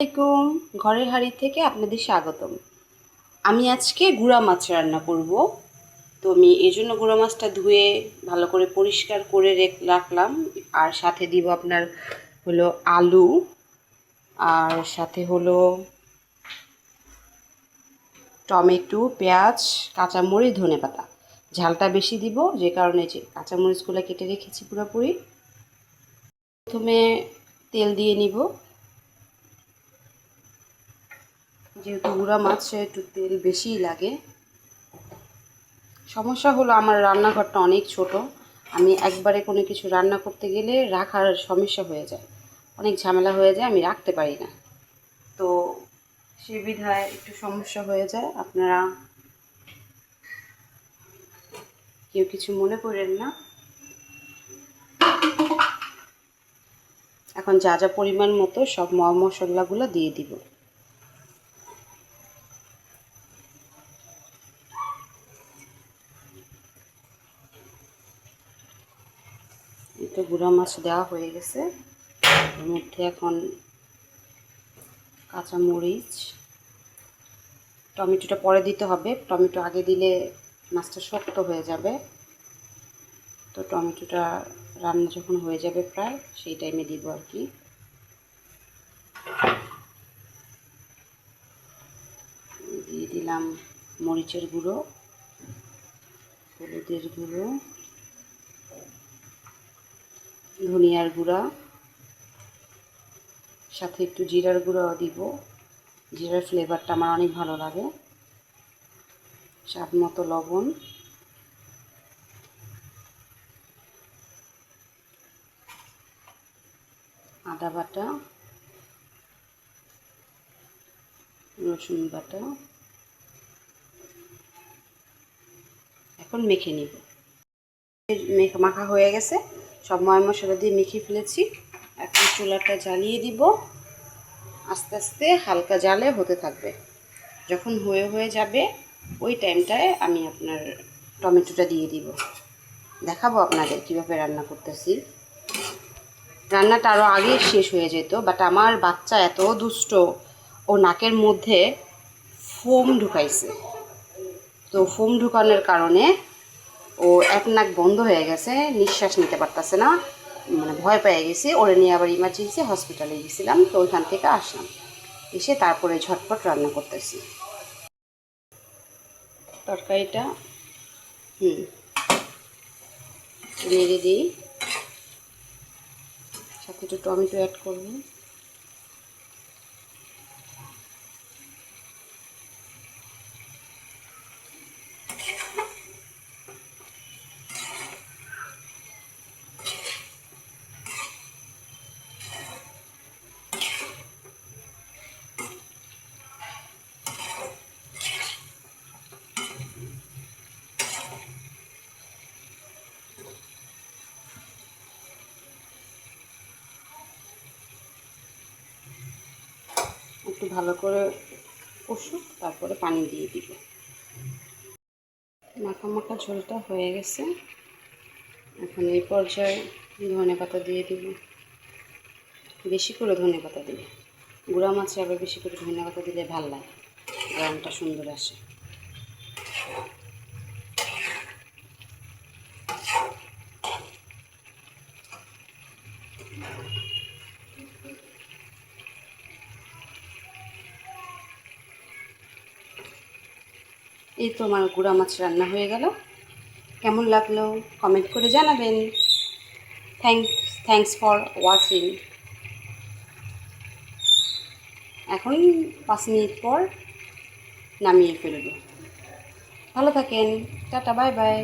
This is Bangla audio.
আসসালামাইকুম ঘরের হাড়ি থেকে আপনাদের স্বাগতম। আমি আজকে গুঁড়া মাছ রান্না করব। তো আমি এই জন্য গুঁড়া মাছটা ধুয়ে ভালো করে পরিষ্কার করে রেখ- রাখলাম। আর সাথে দিব আপনার হলো আলু। আর সাথে হলো টমেটো, পেঁয়াজ, কাঁচামরিচ, ধনে পাতা। ঝালটা বেশি দিব, যে কারণে যে কাঁচামরিচগুলো কেটে রেখেছি পুরোপুরি। প্রথমে তেল দিয়ে নিব। যেহেতু গুঁড়া মাছ একটু তেল বেশিই লাগে। সমস্যা হলো আমার রান্নাঘরটা অনেক ছোট। আমি একবারে কোনো কিছু রান্না করতে গেলে রাখার সমস্যা হয়ে যায়। অনেক ঝামেলা হয়ে যায়, আমি রাখতে পারি না। তো সে বিধায় একটু সমস্যা হয়ে যায়। আপনারা কেউ কিছু মনে করেন না? এখন যা যা পরিমাণ মতো সব মশলাগুলো দিয়ে দিব। এটা গুঁড়া মাছ দেওয়া হয়ে গেছে। এর মধ্যে এখন কাঁচামরিচ টমেটোটা পরে দিতে হবে। টমেটো আগে দিলে মাছটা শক্ত হয়ে যাবে। তো টমেটোটা রান্না যখন হয়ে যাবে প্রায়, সেই টাইমে দিব আর কি। দিয়ে দিলাম মরিচের গুঁড়ো, হলুদের গুঁড়ো। ধনিয়ার গুঁড়া, সাথে একটু জিরার গুঁড়াও দিব। জিরার ফ্লেভারটা আমার অনেক ভালো লাগে। স্বাদ মতো লবণ। আদা বাটা, রসুন বাটা। এখন মেখে নিব। মেখে মাখা হয়ে গেছে। সব ময় মশলা দিয়ে মেখে ফেলেছি। এখন চুলাটা জ্বালিয়ে দিব। আস্তে আস্তে হালকা জালে হতে থাকবে। যখন হয়ে হয়ে যাবে, ওই টাইমটায় আমি আপনার টমেটোটা দিয়ে দিব। দেখাবো আপনাদের কীভাবে রান্না করতেছি। রান্নাটা আরও আগে শেষ হয়ে যেত বাট আমার বাচ্চা এত দুষ্ট, ও নাকের মধ্যে ফোম ঢুকাইছে। তো ফোম ঢুকানোর কারণে ও এক নাক বন্ধ হয়ে গেছে, নিঃশ্বাস নিতে পারতেছে না মানে ভয় পেয়ে গেছি। ওরে নিয়ে আবার ইমার্জেন্সি হসপিটালে গেছিলাম, তো ওইখান থেকে আসলাম। এসে তারপরে ঝটপট রান্না করতেছি। তরকারিটা, হুম নেড়ে দিই। সাথে একটু টমেটো অ্যাড করব। একটু ভালো করে কষুক, তারপরে পানি দিয়ে দিব। মাখা মাখা ঝোলটা হয়ে গেছে। এখন এই পর্যায়ে ধনে পাতা দিয়ে দিব। বেশি করে ধনে পাতা দিলে। গুঁড়া মাছে আবার বেশি করে ধনে পাতা দিলে ভালো লাগে। গ্রামটা সুন্দর আসে। এই তো আমার গুঁড়া মাছ রান্না হয়ে গেল। কেমন লাগল কমেন্ট করে জানাবেন। থ্যাংক থ্যাংকস ফর ওয়াচিং এখন পাঁচ মিনিট পর নামিয়ে ফেলব। ভালো থাকেন। Tata bye bye